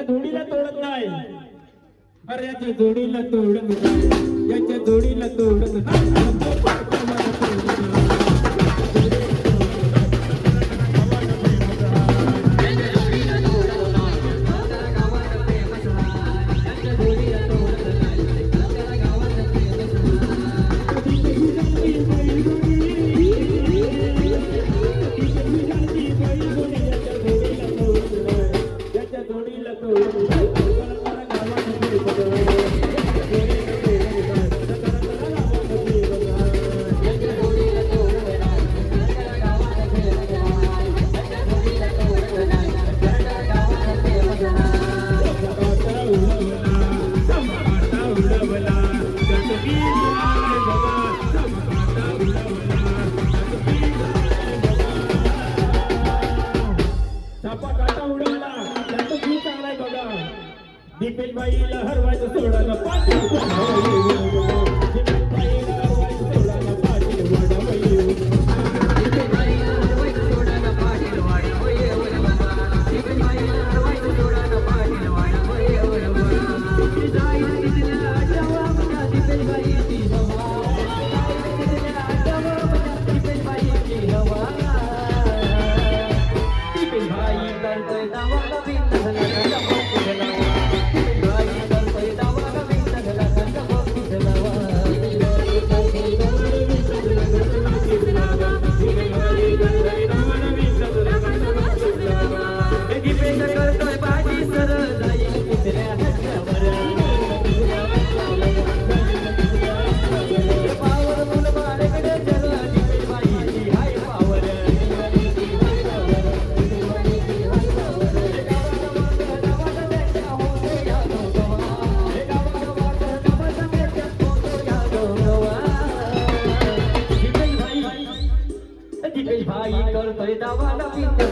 याच्या जोडीला तोडत नाही. अरे याच्या जोडीला तोडत याच्या जोडीला तोडत दीपेश बाईला हरवायचं सोडायला पाठी এই ভাই কর তোরে দাওয়ালা পিতে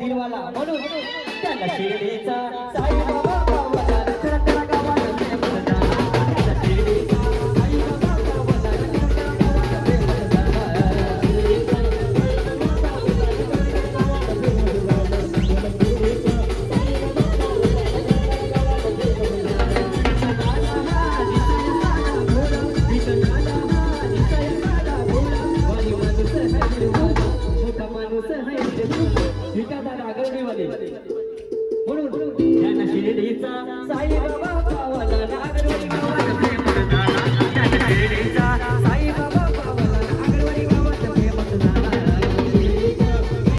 दिलवाला म्हणून त्याला शिर्डीचा साईबाबा